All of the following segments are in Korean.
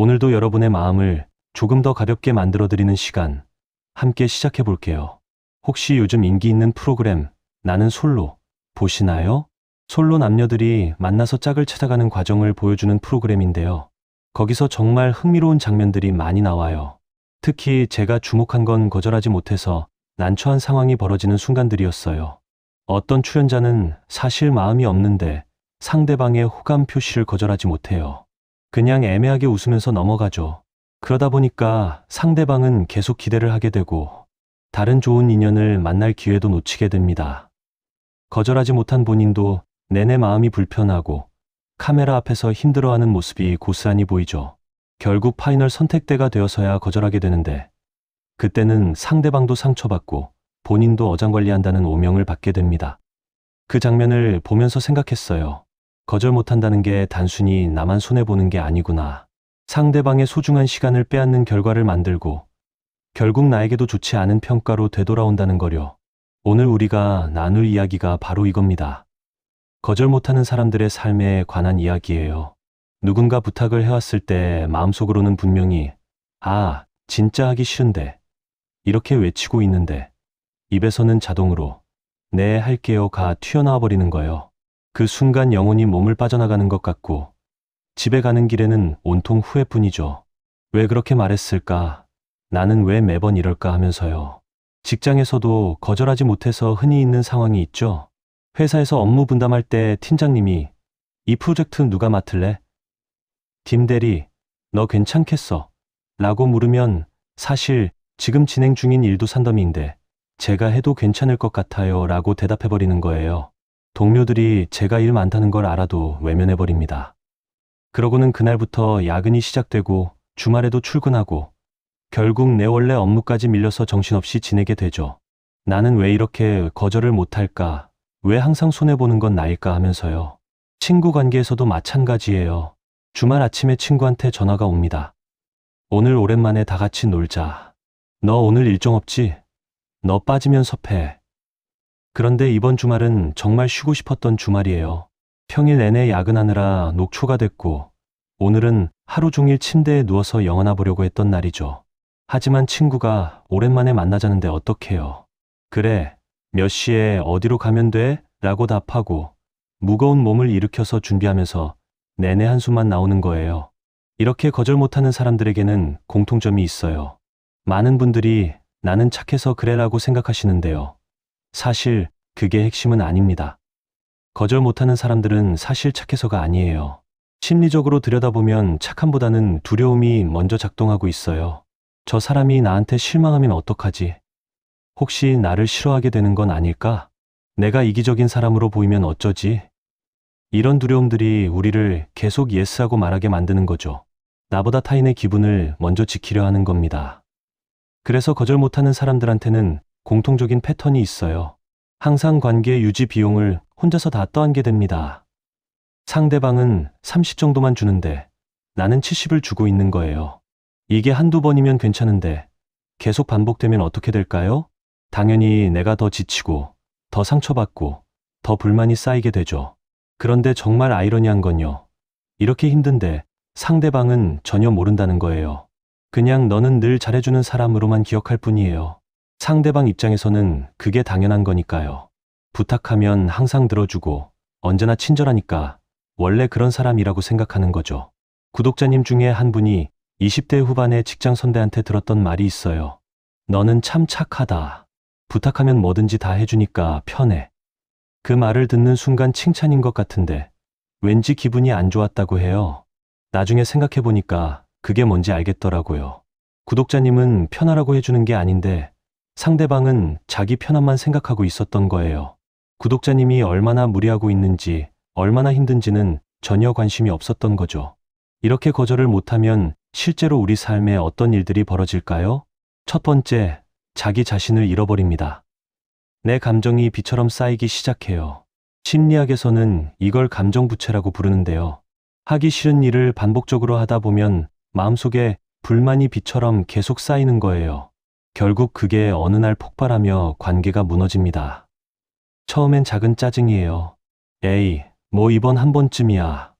오늘도 여러분의 마음을 조금 더 가볍게 만들어드리는 시간, 함께 시작해 볼게요. 혹시 요즘 인기 있는 프로그램, 나는 솔로, 보시나요? 솔로 남녀들이 만나서 짝을 찾아가는 과정을 보여주는 프로그램인데요. 거기서 정말 흥미로운 장면들이 많이 나와요. 특히 제가 주목한 건 거절하지 못해서 난처한 상황이 벌어지는 순간들이었어요. 어떤 출연자는 사실 마음이 없는데 상대방의 호감 표시를 거절하지 못해요. 그냥 애매하게 웃으면서 넘어가죠. 그러다 보니까 상대방은 계속 기대를 하게 되고 다른 좋은 인연을 만날 기회도 놓치게 됩니다. 거절하지 못한 본인도 내내 마음이 불편하고 카메라 앞에서 힘들어하는 모습이 고스란히 보이죠. 결국 파이널 선택대가 되어서야 거절하게 되는데 그때는 상대방도 상처받고 본인도 어장관리한다는 오명을 받게 됩니다. 그 장면을 보면서 생각했어요. 거절 못한다는 게 단순히 나만 손해보는 게 아니구나. 상대방의 소중한 시간을 빼앗는 결과를 만들고 결국 나에게도 좋지 않은 평가로 되돌아온다는 거려. 오늘 우리가 나눌 이야기가 바로 이겁니다. 거절 못하는 사람들의 삶에 관한 이야기예요. 누군가 부탁을 해왔을 때 마음속으로는 분명히 아, 진짜 하기 싫은데 이렇게 외치고 있는데 입에서는 자동으로 네, 할게요가 튀어나와 버리는 거예요. 그 순간 영혼이 몸을 빠져나가는 것 같고 집에 가는 길에는 온통 후회뿐이죠. 왜 그렇게 말했을까? 나는 왜 매번 이럴까 하면서요. 직장에서도 거절하지 못해서 흔히 있는 상황이 있죠. 회사에서 업무 분담할 때 팀장님이 이 프로젝트 누가 맡을래? 김 대리, 너 괜찮겠어? 라고 물으면 사실 지금 진행 중인 일도 산더미인데 제가 해도 괜찮을 것 같아요 라고 대답해버리는 거예요. 동료들이 제가 일 많다는 걸 알아도 외면해버립니다. 그러고는 그날부터 야근이 시작되고 주말에도 출근하고 결국 내 원래 업무까지 밀려서 정신없이 지내게 되죠. 나는 왜 이렇게 거절을 못할까? 왜 항상 손해보는 건 나일까 하면서요. 친구 관계에서도 마찬가지예요. 주말 아침에 친구한테 전화가 옵니다. 오늘 오랜만에 다 같이 놀자. 너 오늘 일정 없지? 너 빠지면 섭해. 그런데 이번 주말은 정말 쉬고 싶었던 주말이에요. 평일 내내 야근하느라 녹초가 됐고, 오늘은 하루 종일 침대에 누워서 영화나 보려고 했던 날이죠. 하지만 친구가 오랜만에 만나자는데 어떡해요. 그래, 몇 시에 어디로 가면 돼? 라고 답하고, 무거운 몸을 일으켜서 준비하면서 내내 한숨만 나오는 거예요. 이렇게 거절 못하는 사람들에게는 공통점이 있어요. 많은 분들이 나는 착해서 그래라고 생각하시는데요. 사실 그게 핵심은 아닙니다. 거절 못하는 사람들은 사실 착해서가 아니에요. 심리적으로 들여다보면 착함보다는 두려움이 먼저 작동하고 있어요. 저 사람이 나한테 실망하면 어떡하지? 혹시 나를 싫어하게 되는 건 아닐까? 내가 이기적인 사람으로 보이면 어쩌지? 이런 두려움들이 우리를 계속 예스하고 말하게 만드는 거죠. 나보다 타인의 기분을 먼저 지키려 하는 겁니다. 그래서 거절 못하는 사람들한테는 공통적인 패턴이 있어요. 항상 관계 유지 비용을 혼자서 다 떠안게 됩니다. 상대방은 30 정도만 주는데 나는 70을 주고 있는 거예요. 이게 한두 번이면 괜찮은데 계속 반복되면 어떻게 될까요? 당연히 내가 더 지치고 더 상처받고 더 불만이 쌓이게 되죠. 그런데 정말 아이러니한 건요. 이렇게 힘든데 상대방은 전혀 모른다는 거예요. 그냥 너는 늘 잘해주는 사람으로만 기억할 뿐이에요. 상대방 입장에서는 그게 당연한 거니까요. 부탁하면 항상 들어주고 언제나 친절하니까 원래 그런 사람이라고 생각하는 거죠. 구독자님 중에 한 분이 20대 후반의 직장 선배한테 들었던 말이 있어요. 너는 참 착하다. 부탁하면 뭐든지 다 해주니까 편해. 그 말을 듣는 순간 칭찬인 것 같은데 왠지 기분이 안 좋았다고 해요. 나중에 생각해보니까 그게 뭔지 알겠더라고요. 구독자님은 편하라고 해주는 게 아닌데 상대방은 자기 편함만 생각하고 있었던 거예요. 구독자님이 얼마나 무리하고 있는지, 얼마나 힘든지는 전혀 관심이 없었던 거죠. 이렇게 거절을 못하면 실제로 우리 삶에 어떤 일들이 벌어질까요? 첫 번째, 자기 자신을 잃어버립니다. 내 감정이 비처럼 쌓이기 시작해요. 심리학에서는 이걸 감정부채라고 부르는데요. 하기 싫은 일을 반복적으로 하다 보면 마음속에 불만이 비처럼 계속 쌓이는 거예요. 결국 그게 어느 날 폭발하며 관계가 무너집니다. 처음엔 작은 짜증이에요. 에이, 뭐 이번 한 번쯤이야.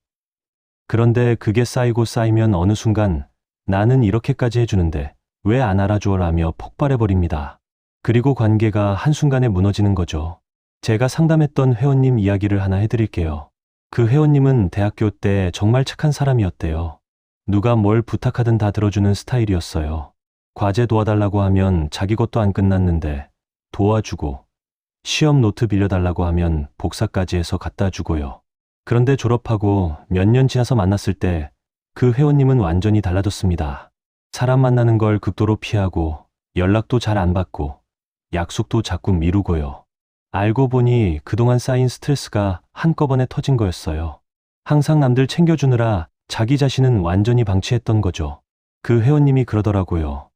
그런데 그게 쌓이고 쌓이면 어느 순간 나는 이렇게까지 해주는데 왜 안 알아주어라며 폭발해버립니다. 그리고 관계가 한순간에 무너지는 거죠. 제가 상담했던 회원님 이야기를 하나 해드릴게요. 그 회원님은 대학교 때 정말 착한 사람이었대요. 누가 뭘 부탁하든 다 들어주는 스타일이었어요. 과제 도와달라고 하면 자기 것도 안 끝났는데 도와주고 시험 노트 빌려달라고 하면 복사까지 해서 갖다 주고요. 그런데 졸업하고 몇 년 지나서 만났을 때 그 회원님은 완전히 달라졌습니다. 사람 만나는 걸 극도로 피하고 연락도 잘 안 받고 약속도 자꾸 미루고요. 알고 보니 그동안 쌓인 스트레스가 한꺼번에 터진 거였어요. 항상 남들 챙겨주느라 자기 자신은 완전히 방치했던 거죠. 그 회원님이 그러더라고요.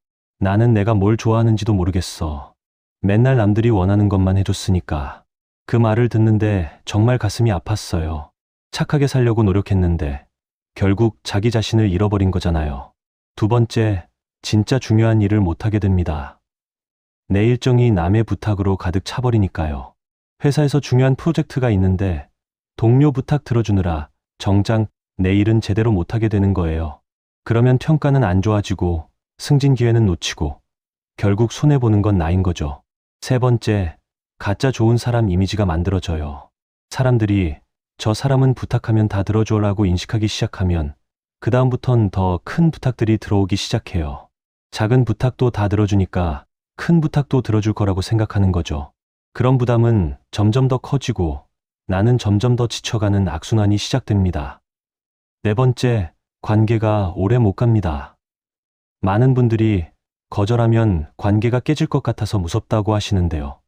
나는 내가 뭘 좋아하는지도 모르겠어. 맨날 남들이 원하는 것만 해줬으니까. 그 말을 듣는데 정말 가슴이 아팠어요. 착하게 살려고 노력했는데 결국 자기 자신을 잃어버린 거잖아요. 두 번째, 진짜 중요한 일을 못하게 됩니다. 내 일정이 남의 부탁으로 가득 차버리니까요. 회사에서 중요한 프로젝트가 있는데 동료 부탁 들어주느라 정작 내 일은 제대로 못하게 되는 거예요. 그러면 평가는 안 좋아지고 승진 기회는 놓치고 결국 손해보는 건 나인 거죠. 세 번째, 가짜 좋은 사람 이미지가 만들어져요. 사람들이 저 사람은 부탁하면 다 들어줘라고 인식하기 시작하면 그다음부턴 더 큰 부탁들이 들어오기 시작해요. 작은 부탁도 다 들어주니까 큰 부탁도 들어줄 거라고 생각하는 거죠. 그런 부담은 점점 더 커지고 나는 점점 더 지쳐가는 악순환이 시작됩니다. 네 번째, 관계가 오래 못 갑니다. 많은 분들이 거절하면 관계가 깨질 것 같아서 무섭다고 하시는데요.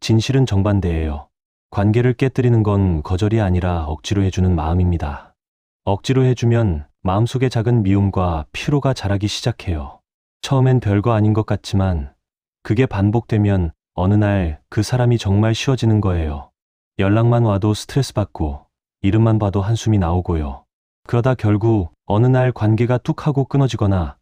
진실은 정반대예요. 관계를 깨뜨리는 건 거절이 아니라 억지로 해주는 마음입니다. 억지로 해주면 마음속에 작은 미움과 피로가 자라기 시작해요. 처음엔 별거 아닌 것 같지만 그게 반복되면 어느 날 그 사람이 정말 쉬워지는 거예요. 연락만 와도 스트레스 받고 이름만 봐도 한숨이 나오고요. 그러다 결국 어느 날 관계가 뚝 하고 끊어지거나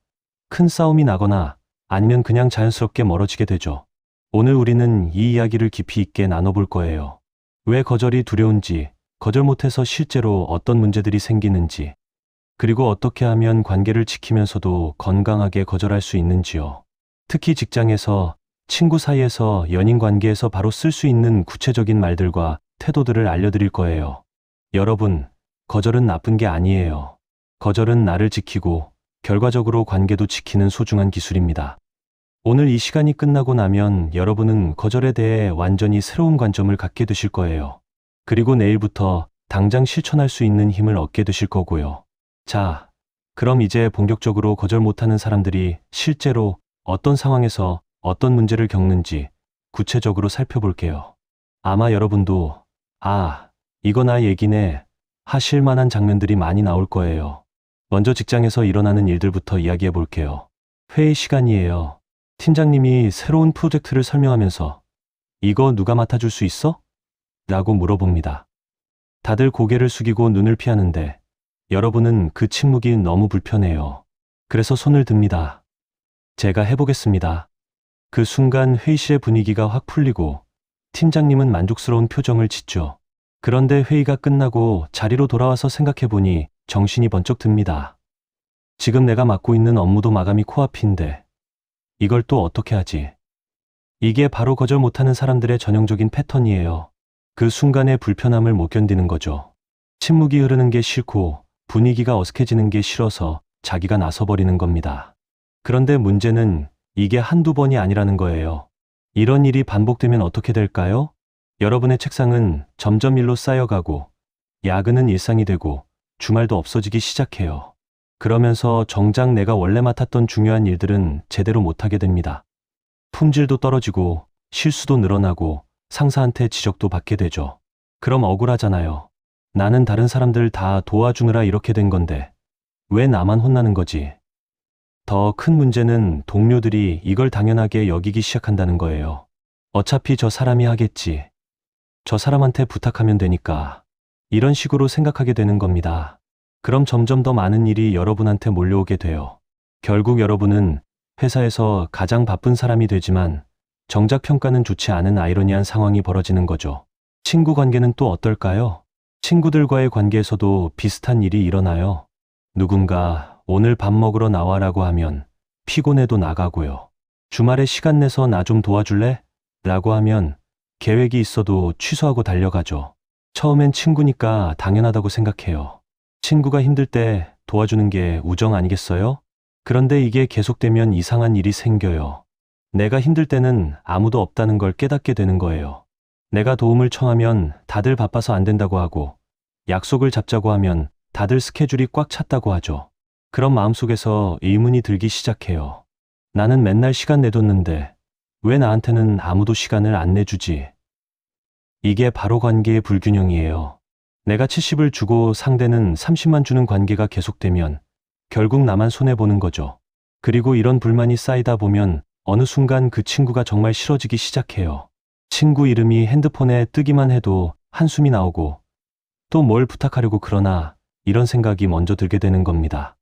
큰 싸움이 나거나 아니면 그냥 자연스럽게 멀어지게 되죠. 오늘 우리는 이 이야기를 깊이 있게 나눠볼 거예요. 왜 거절이 두려운지, 거절 못해서 실제로 어떤 문제들이 생기는지, 그리고 어떻게 하면 관계를 지키면서도 건강하게 거절할 수 있는지요. 특히 직장에서, 친구 사이에서, 연인 관계에서 바로 쓸 수 있는 구체적인 말들과 태도들을 알려드릴 거예요. 여러분, 거절은 나쁜 게 아니에요. 거절은 나를 지키고 결과적으로 관계도 지키는 소중한 기술입니다. 오늘 이 시간이 끝나고 나면 여러분은 거절에 대해 완전히 새로운 관점을 갖게 되실 거예요. 그리고 내일부터 당장 실천할 수 있는 힘을 얻게 되실 거고요. 자, 그럼 이제 본격적으로 거절 못하는 사람들이 실제로 어떤 상황에서 어떤 문제를 겪는지 구체적으로 살펴볼게요. 아마 여러분도, 아, 이거 나 얘기네, 하실 만한 장면들이 많이 나올 거예요. 먼저 직장에서 일어나는 일들부터 이야기해 볼게요. 회의 시간이에요. 팀장님이 새로운 프로젝트를 설명하면서 이거 누가 맡아줄 수 있어? 라고 물어봅니다. 다들 고개를 숙이고 눈을 피하는데 여러분은 그 침묵이 너무 불편해요. 그래서 손을 듭니다. 제가 해보겠습니다. 그 순간 회의실의 분위기가 확 풀리고 팀장님은 만족스러운 표정을 짓죠. 그런데 회의가 끝나고 자리로 돌아와서 생각해보니 정신이 번쩍 듭니다. 지금 내가 맡고 있는 업무도 마감이 코앞인데 이걸 또 어떻게 하지? 이게 바로 거절 못하는 사람들의 전형적인 패턴이에요. 그 순간의 불편함을 못 견디는 거죠. 침묵이 흐르는 게 싫고 분위기가 어색해지는 게 싫어서 자기가 나서버리는 겁니다. 그런데 문제는 이게 한두 번이 아니라는 거예요. 이런 일이 반복되면 어떻게 될까요? 여러분의 책상은 점점 일로 쌓여가고 야근은 일상이 되고 주말도 없어지기 시작해요. 그러면서 정작 내가 원래 맡았던 중요한 일들은 제대로 못하게 됩니다. 품질도 떨어지고 실수도 늘어나고 상사한테 지적도 받게 되죠. 그럼 억울하잖아요. 나는 다른 사람들 다 도와주느라 이렇게 된 건데 왜 나만 혼나는 거지? 더 큰 문제는 동료들이 이걸 당연하게 여기기 시작한다는 거예요. 어차피 저 사람이 하겠지. 저 사람한테 부탁하면 되니까. 이런 식으로 생각하게 되는 겁니다. 그럼 점점 더 많은 일이 여러분한테 몰려오게 돼요. 결국 여러분은 회사에서 가장 바쁜 사람이 되지만 정작 평가는 좋지 않은 아이러니한 상황이 벌어지는 거죠. 친구 관계는 또 어떨까요? 친구들과의 관계에서도 비슷한 일이 일어나요. 누군가 오늘 밥 먹으러 나와라고 하면 피곤해도 나가고요. 주말에 시간 내서 나 좀 도와줄래? 라고 하면 계획이 있어도 취소하고 달려가죠. 처음엔 친구니까 당연하다고 생각해요. 친구가 힘들 때 도와주는 게 우정 아니겠어요? 그런데 이게 계속되면 이상한 일이 생겨요. 내가 힘들 때는 아무도 없다는 걸 깨닫게 되는 거예요. 내가 도움을 청하면 다들 바빠서 안 된다고 하고, 약속을 잡자고 하면 다들 스케줄이 꽉 찼다고 하죠. 그런 마음속에서 의문이 들기 시작해요. 나는 맨날 시간 내뒀는데, 왜 나한테는 아무도 시간을 안 내주지? 이게 바로 관계의 불균형이에요. 내가 70을 주고 상대는 30만 주는 관계가 계속되면 결국 나만 손해보는 거죠. 그리고 이런 불만이 쌓이다 보면 어느 순간 그 친구가 정말 싫어지기 시작해요. 친구 이름이 핸드폰에 뜨기만 해도 한숨이 나오고 또 뭘 부탁하려고 그러나 이런 생각이 먼저 들게 되는 겁니다.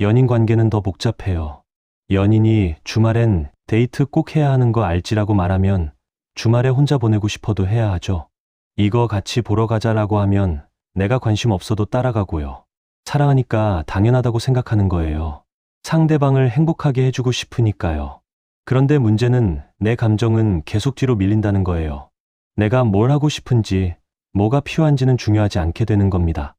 연인 관계는 더 복잡해요. 연인이 주말엔 데이트 꼭 해야 하는 거 알지라고 말하면 주말에 혼자 보내고 싶어도 해야 하죠. 이거 같이 보러 가자라고 하면 내가 관심 없어도 따라가고요. 사랑하니까 당연하다고 생각하는 거예요. 상대방을 행복하게 해주고 싶으니까요. 그런데 문제는 내 감정은 계속 뒤로 밀린다는 거예요. 내가 뭘 하고 싶은지, 뭐가 필요한지는 중요하지 않게 되는 겁니다.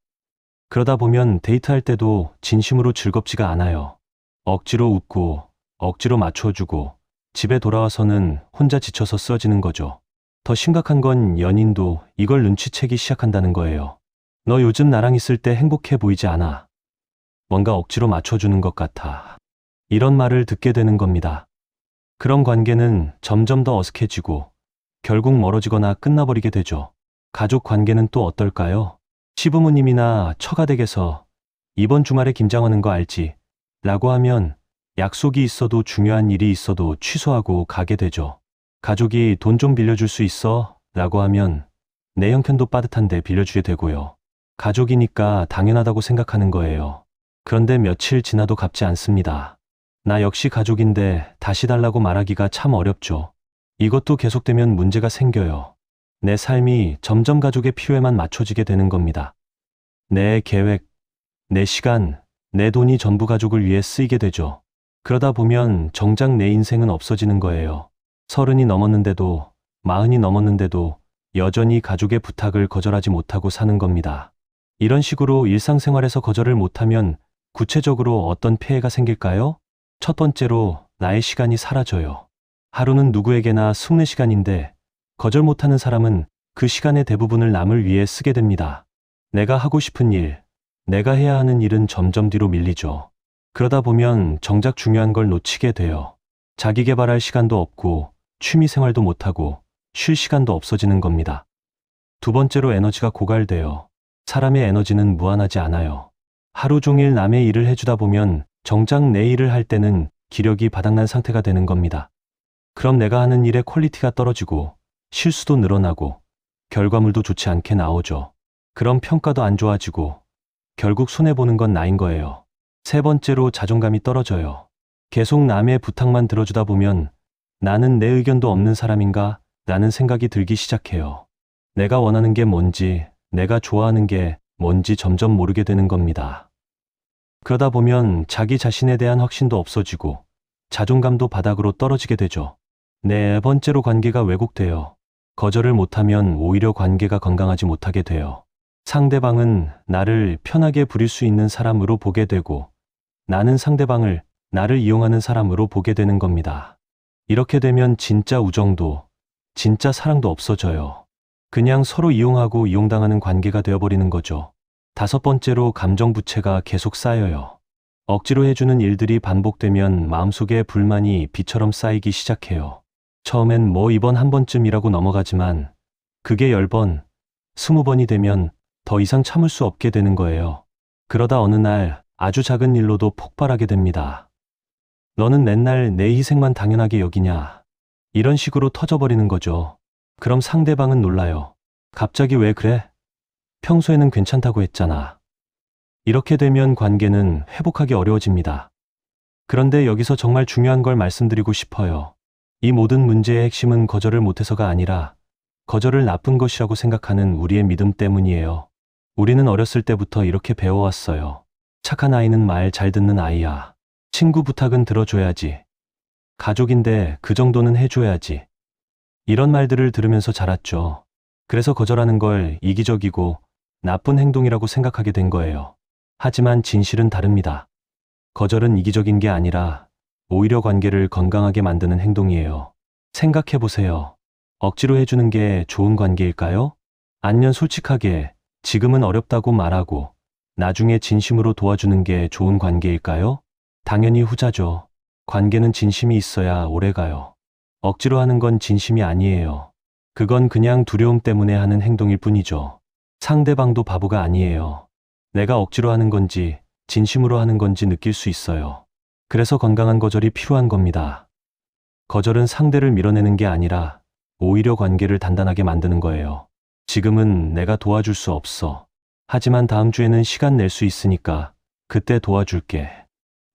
그러다 보면 데이트할 때도 진심으로 즐겁지가 않아요. 억지로 웃고, 억지로 맞춰주고, 집에 돌아와서는 혼자 지쳐서 쓰러지는 거죠. 더 심각한 건 연인도 이걸 눈치채기 시작한다는 거예요. 너 요즘 나랑 있을 때 행복해 보이지 않아. 뭔가 억지로 맞춰주는 것 같아. 이런 말을 듣게 되는 겁니다. 그런 관계는 점점 더 어색해지고 결국 멀어지거나 끝나버리게 되죠. 가족 관계는 또 어떨까요? 시부모님이나 처가댁에서 이번 주말에 김장하는 거 알지? 라고 하면 약속이 있어도 중요한 일이 있어도 취소하고 가게 되죠. 가족이 돈 좀 빌려줄 수 있어? 라고 하면 내 형편도 빠듯한데 빌려주게 되고요. 가족이니까 당연하다고 생각하는 거예요. 그런데 며칠 지나도 갚지 않습니다. 나 역시 가족인데 다시 달라고 말하기가 참 어렵죠. 이것도 계속되면 문제가 생겨요. 내 삶이 점점 가족의 필요에만 맞춰지게 되는 겁니다. 내 계획, 내 시간, 내 돈이 전부 가족을 위해 쓰이게 되죠. 그러다 보면 정작 내 인생은 없어지는 거예요. 서른이 넘었는데도, 마흔이 넘었는데도 여전히 가족의 부탁을 거절하지 못하고 사는 겁니다. 이런 식으로 일상생활에서 거절을 못하면 구체적으로 어떤 폐해가 생길까요? 첫 번째로 나의 시간이 사라져요. 하루는 누구에게나 숙내 시간인데 거절 못하는 사람은 그 시간의 대부분을 남을 위해 쓰게 됩니다. 내가 하고 싶은 일, 내가 해야 하는 일은 점점 뒤로 밀리죠. 그러다 보면 정작 중요한 걸 놓치게 돼요. 자기 개발할 시간도 없고 취미 생활도 못하고 쉴 시간도 없어지는 겁니다. 두 번째로 에너지가 고갈돼요. 사람의 에너지는 무한하지 않아요. 하루 종일 남의 일을 해주다 보면 정작 내 일을 할 때는 기력이 바닥난 상태가 되는 겁니다. 그럼 내가 하는 일의 퀄리티가 떨어지고 실수도 늘어나고 결과물도 좋지 않게 나오죠. 그럼 평가도 안 좋아지고 결국 손해보는 건 나인 거예요. 세 번째로 자존감이 떨어져요. 계속 남의 부탁만 들어주다 보면 나는 내 의견도 없는 사람인가? 라는 생각이 들기 시작해요. 내가 원하는 게 뭔지, 내가 좋아하는 게 뭔지 점점 모르게 되는 겁니다. 그러다 보면 자기 자신에 대한 확신도 없어지고 자존감도 바닥으로 떨어지게 되죠. 네 번째로 관계가 왜곡돼요. 거절을 못하면 오히려 관계가 건강하지 못하게 돼요. 상대방은 나를 편하게 부릴 수 있는 사람으로 보게 되고 나는 상대방을 나를 이용하는 사람으로 보게 되는 겁니다. 이렇게 되면 진짜 우정도, 진짜 사랑도 없어져요. 그냥 서로 이용하고 이용당하는 관계가 되어버리는 거죠. 다섯 번째로 감정 부채가 계속 쌓여요. 억지로 해주는 일들이 반복되면 마음속에 불만이 비처럼 쌓이기 시작해요. 처음엔 뭐 이번 한 번쯤이라고 넘어가지만 그게 열 번, 스무 번이 되면 더 이상 참을 수 없게 되는 거예요. 그러다 어느 날 아주 작은 일로도 폭발하게 됩니다. 너는 맨날 내 희생만 당연하게 여기냐. 이런 식으로 터져버리는 거죠. 그럼 상대방은 놀라요. 갑자기 왜 그래? 평소에는 괜찮다고 했잖아. 이렇게 되면 관계는 회복하기 어려워집니다. 그런데 여기서 정말 중요한 걸 말씀드리고 싶어요. 이 모든 문제의 핵심은 거절을 못해서가 아니라 거절을 나쁜 것이라고 생각하는 우리의 믿음 때문이에요. 우리는 어렸을 때부터 이렇게 배워왔어요. 착한 아이는 말 잘 듣는 아이야. 친구 부탁은 들어줘야지. 가족인데 그 정도는 해줘야지. 이런 말들을 들으면서 자랐죠. 그래서 거절하는 걸 이기적이고 나쁜 행동이라고 생각하게 된 거예요. 하지만 진실은 다릅니다. 거절은 이기적인 게 아니라 오히려 관계를 건강하게 만드는 행동이에요. 생각해 보세요. 억지로 해주는 게 좋은 관계일까요? 아니면 솔직하게 지금은 어렵다고 말하고 나중에 진심으로 도와주는 게 좋은 관계일까요? 당연히 후자죠. 관계는 진심이 있어야 오래 가요. 억지로 하는 건 진심이 아니에요. 그건 그냥 두려움 때문에 하는 행동일 뿐이죠. 상대방도 바보가 아니에요. 내가 억지로 하는 건지 진심으로 하는 건지 느낄 수 있어요. 그래서 건강한 거절이 필요한 겁니다. 거절은 상대를 밀어내는 게 아니라 오히려 관계를 단단하게 만드는 거예요. 지금은 내가 도와줄 수 없어. 하지만 다음 주에는 시간 낼 수 있으니까 그때 도와줄게.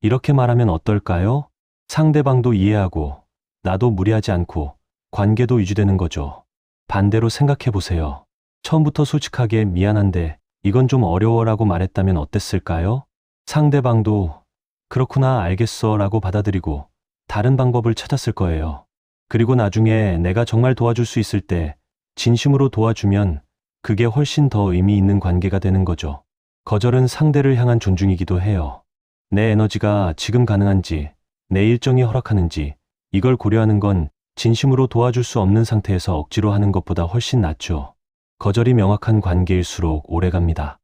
이렇게 말하면 어떨까요? 상대방도 이해하고 나도 무리하지 않고 관계도 유지되는 거죠. 반대로 생각해 보세요. 처음부터 솔직하게 미안한데 이건 좀 어려워라고 말했다면 어땠을까요? 상대방도 그렇구나 알겠어 라고 받아들이고 다른 방법을 찾았을 거예요. 그리고 나중에 내가 정말 도와줄 수 있을 때 진심으로 도와주면 그게 훨씬 더 의미 있는 관계가 되는 거죠. 거절은 상대를 향한 존중이기도 해요. 내 에너지가 지금 가능한지, 내 일정이 허락하는지, 이걸 고려하는 건 진심으로 도와줄 수 없는 상태에서 억지로 하는 것보다 훨씬 낫죠. 거절이 명확한 관계일수록 오래 갑니다.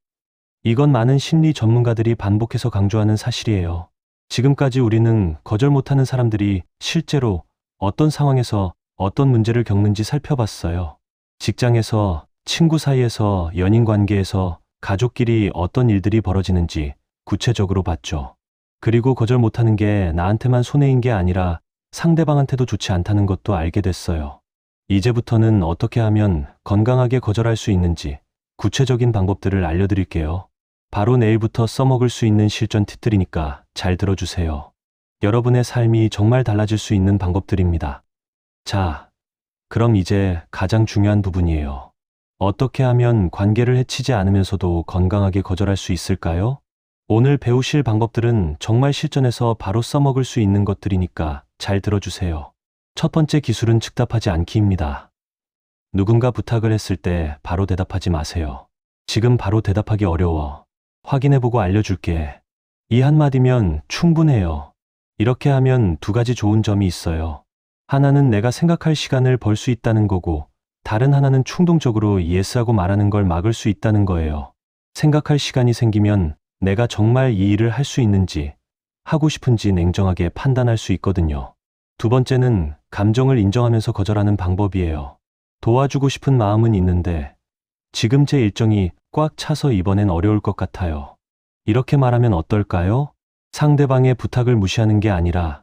이건 많은 심리 전문가들이 반복해서 강조하는 사실이에요. 지금까지 우리는 거절 못하는 사람들이 실제로 어떤 상황에서 어떤 문제를 겪는지 살펴봤어요. 직장에서, 친구 사이에서, 연인 관계에서, 가족끼리 어떤 일들이 벌어지는지 구체적으로 봤죠. 그리고 거절 못하는 게 나한테만 손해인 게 아니라 상대방한테도 좋지 않다는 것도 알게 됐어요. 이제부터는 어떻게 하면 건강하게 거절할 수 있는지 구체적인 방법들을 알려드릴게요. 바로 내일부터 써먹을 수 있는 실전 팁들이니까 잘 들어주세요. 여러분의 삶이 정말 달라질 수 있는 방법들입니다. 자, 그럼 이제 가장 중요한 부분이에요. 어떻게 하면 관계를 해치지 않으면서도 건강하게 거절할 수 있을까요? 오늘 배우실 방법들은 정말 실전에서 바로 써먹을 수 있는 것들이니까 잘 들어주세요. 첫 번째 기술은 즉답하지 않기입니다. 누군가 부탁을 했을 때 바로 대답하지 마세요. 지금 바로 대답하기 어려워. 확인해보고 알려줄게. 이 한마디면 충분해요. 이렇게 하면 두 가지 좋은 점이 있어요. 하나는 내가 생각할 시간을 벌 수 있다는 거고, 다른 하나는 충동적으로 예스하고 말하는 걸 막을 수 있다는 거예요. 생각할 시간이 생기면 내가 정말 이 일을 할 수 있는지, 하고 싶은지 냉정하게 판단할 수 있거든요. 두 번째는 감정을 인정하면서 거절하는 방법이에요. 도와주고 싶은 마음은 있는데, 지금 제 일정이 꽉 차서 이번엔 어려울 것 같아요. 이렇게 말하면 어떨까요? 상대방의 부탁을 무시하는 게 아니라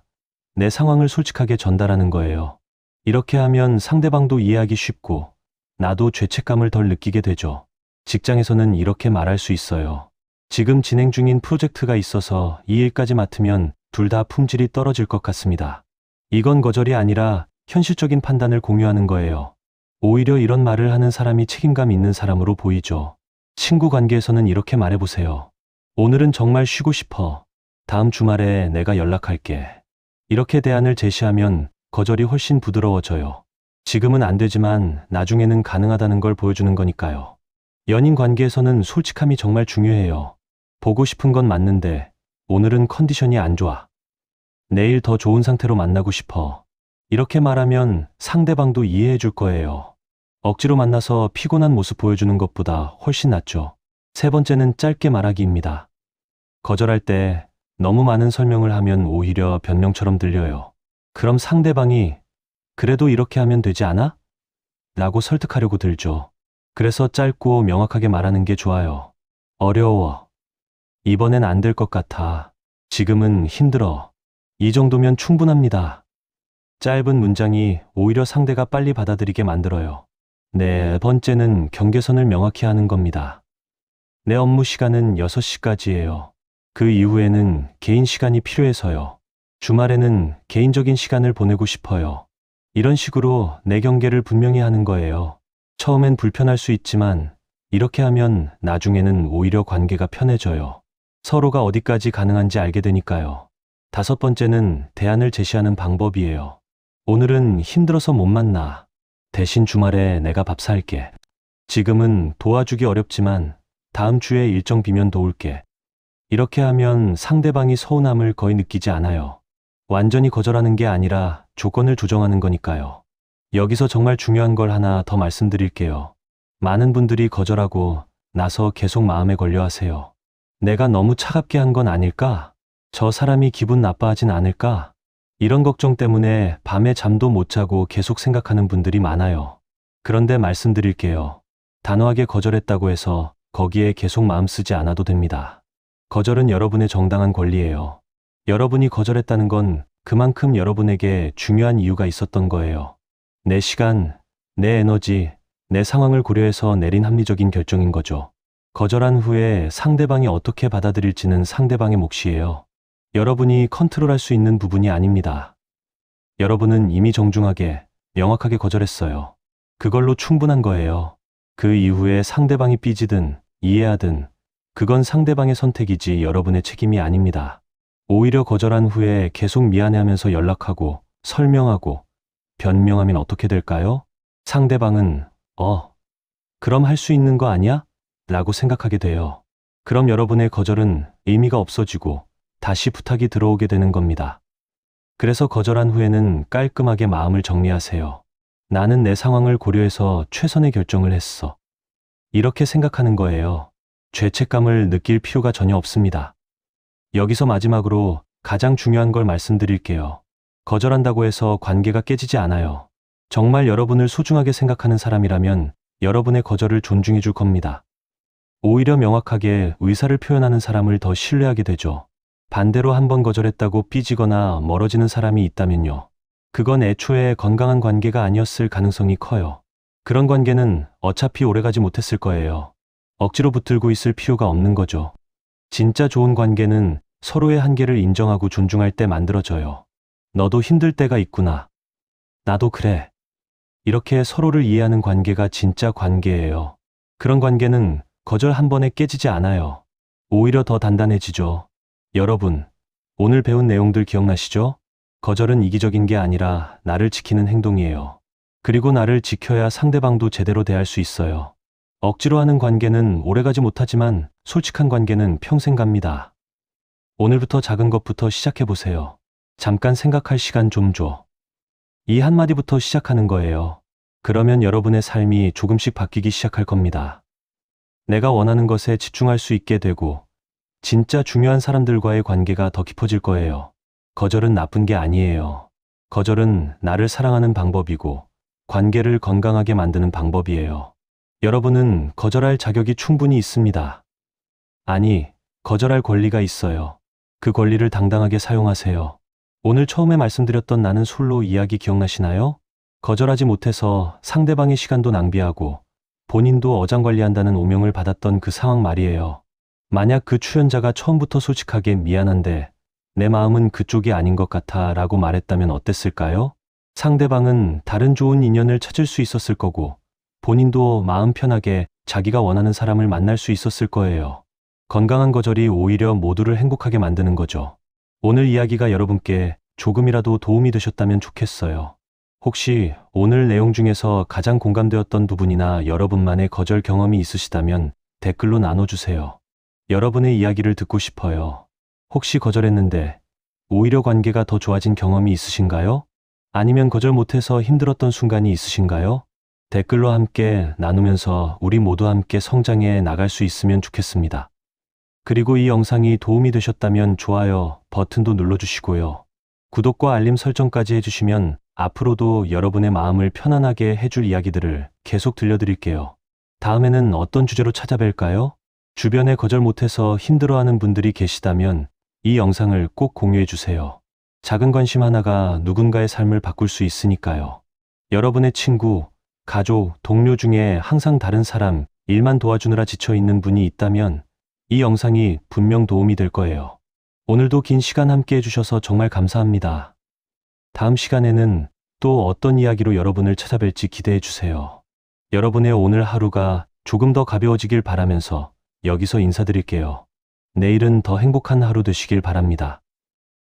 내 상황을 솔직하게 전달하는 거예요. 이렇게 하면 상대방도 이해하기 쉽고 나도 죄책감을 덜 느끼게 되죠. 직장에서는 이렇게 말할 수 있어요. 지금 진행 중인 프로젝트가 있어서 이 일까지 맡으면 둘 다 품질이 떨어질 것 같습니다. 이건 거절이 아니라 현실적인 판단을 공유하는 거예요. 오히려 이런 말을 하는 사람이 책임감 있는 사람으로 보이죠. 친구 관계에서는 이렇게 말해보세요. 오늘은 정말 쉬고 싶어. 다음 주말에 내가 연락할게. 이렇게 대안을 제시하면 거절이 훨씬 부드러워져요. 지금은 안 되지만 나중에는 가능하다는 걸 보여주는 거니까요. 연인 관계에서는 솔직함이 정말 중요해요. 보고 싶은 건 맞는데 오늘은 컨디션이 안 좋아. 내일 더 좋은 상태로 만나고 싶어. 이렇게 말하면 상대방도 이해해 줄 거예요. 억지로 만나서 피곤한 모습 보여주는 것보다 훨씬 낫죠. 세 번째는 짧게 말하기입니다. 거절할 때 너무 많은 설명을 하면 오히려 변명처럼 들려요. 그럼 상대방이 그래도 이렇게 하면 되지 않아? 라고 설득하려고 들죠. 그래서 짧고 명확하게 말하는 게 좋아요. 어려워. 이번엔 안 될 것 같아. 지금은 힘들어. 이 정도면 충분합니다. 짧은 문장이 오히려 상대가 빨리 받아들이게 만들어요. 네 번째는 경계선을 명확히 하는 겁니다. 내 업무 시간은 6시까지예요. 그 이후에는 개인 시간이 필요해서요. 주말에는 개인적인 시간을 보내고 싶어요. 이런 식으로 내 경계를 분명히 하는 거예요. 처음엔 불편할 수 있지만 이렇게 하면 나중에는 오히려 관계가 편해져요. 서로가 어디까지 가능한지 알게 되니까요. 다섯 번째는 대안을 제시하는 방법이에요. 오늘은 힘들어서 못 만나. 대신 주말에 내가 밥 살게. 지금은 도와주기 어렵지만 다음 주에 일정 비면 도울게. 이렇게 하면 상대방이 서운함을 거의 느끼지 않아요. 완전히 거절하는 게 아니라 조건을 조정하는 거니까요. 여기서 정말 중요한 걸 하나 더 말씀드릴게요. 많은 분들이 거절하고 나서 계속 마음에 걸려 하세요. 내가 너무 차갑게 한 건 아닐까? 저 사람이 기분 나빠하진 않을까? 이런 걱정 때문에 밤에 잠도 못 자고 계속 생각하는 분들이 많아요. 그런데 말씀드릴게요. 단호하게 거절했다고 해서 거기에 계속 마음 쓰지 않아도 됩니다. 거절은 여러분의 정당한 권리예요. 여러분이 거절했다는 건 그만큼 여러분에게 중요한 이유가 있었던 거예요. 내 시간, 내 에너지, 내 상황을 고려해서 내린 합리적인 결정인 거죠. 거절한 후에 상대방이 어떻게 받아들일지는 상대방의 몫이에요. 여러분이 컨트롤할 수 있는 부분이 아닙니다. 여러분은 이미 정중하게, 명확하게 거절했어요. 그걸로 충분한 거예요. 그 이후에 상대방이 삐지든 이해하든 그건 상대방의 선택이지 여러분의 책임이 아닙니다. 오히려 거절한 후에 계속 미안해하면서 연락하고 설명하고 변명하면 어떻게 될까요? 상대방은 어, 그럼 할 수 있는 거 아니야? 라고 생각하게 돼요. 그럼 여러분의 거절은 의미가 없어지고 다시 부탁이 들어오게 되는 겁니다. 그래서 거절한 후에는 깔끔하게 마음을 정리하세요. 나는 내 상황을 고려해서 최선의 결정을 했어. 이렇게 생각하는 거예요. 죄책감을 느낄 필요가 전혀 없습니다. 여기서 마지막으로 가장 중요한 걸 말씀드릴게요. 거절한다고 해서 관계가 깨지지 않아요. 정말 여러분을 소중하게 생각하는 사람이라면 여러분의 거절을 존중해 줄 겁니다. 오히려 명확하게 의사를 표현하는 사람을 더 신뢰하게 되죠. 반대로 한 번 거절했다고 삐지거나 멀어지는 사람이 있다면요. 그건 애초에 건강한 관계가 아니었을 가능성이 커요. 그런 관계는 어차피 오래가지 못했을 거예요. 억지로 붙들고 있을 필요가 없는 거죠. 진짜 좋은 관계는 서로의 한계를 인정하고 존중할 때 만들어져요. 너도 힘들 때가 있구나. 나도 그래. 이렇게 서로를 이해하는 관계가 진짜 관계예요. 그런 관계는 거절 한 번에 깨지지 않아요. 오히려 더 단단해지죠. 여러분, 오늘 배운 내용들 기억나시죠? 거절은 이기적인 게 아니라 나를 지키는 행동이에요. 그리고 나를 지켜야 상대방도 제대로 대할 수 있어요. 억지로 하는 관계는 오래가지 못하지만 솔직한 관계는 평생 갑니다. 오늘부터 작은 것부터 시작해보세요. 잠깐 생각할 시간 좀 줘. 이 한마디부터 시작하는 거예요. 그러면 여러분의 삶이 조금씩 바뀌기 시작할 겁니다. 내가 원하는 것에 집중할 수 있게 되고, 진짜 중요한 사람들과의 관계가 더 깊어질 거예요. 거절은 나쁜 게 아니에요. 거절은 나를 사랑하는 방법이고, 관계를 건강하게 만드는 방법이에요. 여러분은 거절할 자격이 충분히 있습니다. 아니, 거절할 권리가 있어요. 그 권리를 당당하게 사용하세요. 오늘 처음에 말씀드렸던 나는 솔로 이야기 기억나시나요? 거절하지 못해서 상대방의 시간도 낭비하고 본인도 어장관리한다는 오명을 받았던 그 상황 말이에요. 만약 그 출연자가 처음부터 솔직하게 미안한데 내 마음은 그쪽이 아닌 것 같아 라고 말했다면 어땠을까요? 상대방은 다른 좋은 인연을 찾을 수 있었을 거고 본인도 마음 편하게 자기가 원하는 사람을 만날 수 있었을 거예요. 건강한 거절이 오히려 모두를 행복하게 만드는 거죠. 오늘 이야기가 여러분께 조금이라도 도움이 되셨다면 좋겠어요. 혹시 오늘 내용 중에서 가장 공감되었던 부분이나 여러분만의 거절 경험이 있으시다면 댓글로 나눠주세요. 여러분의 이야기를 듣고 싶어요. 혹시 거절했는데 오히려 관계가 더 좋아진 경험이 있으신가요? 아니면 거절 못해서 힘들었던 순간이 있으신가요? 댓글로 함께 나누면서 우리 모두 함께 성장해 나갈 수 있으면 좋겠습니다. 그리고 이 영상이 도움이 되셨다면 좋아요 버튼도 눌러주시고요. 구독과 알림 설정까지 해주시면 앞으로도 여러분의 마음을 편안하게 해줄 이야기들을 계속 들려드릴게요. 다음에는 어떤 주제로 찾아뵐까요? 주변에 거절 못해서 힘들어하는 분들이 계시다면 이 영상을 꼭 공유해주세요. 작은 관심 하나가 누군가의 삶을 바꿀 수 있으니까요. 여러분의 친구, 가족, 동료 중에 항상 다른 사람, 일만 도와주느라 지쳐 있는 분이 있다면 이 영상이 분명 도움이 될 거예요. 오늘도 긴 시간 함께 해주셔서 정말 감사합니다. 다음 시간에는 또 어떤 이야기로 여러분을 찾아뵐지 기대해 주세요. 여러분의 오늘 하루가 조금 더 가벼워지길 바라면서 여기서 인사드릴게요. 내일은 더 행복한 하루 되시길 바랍니다.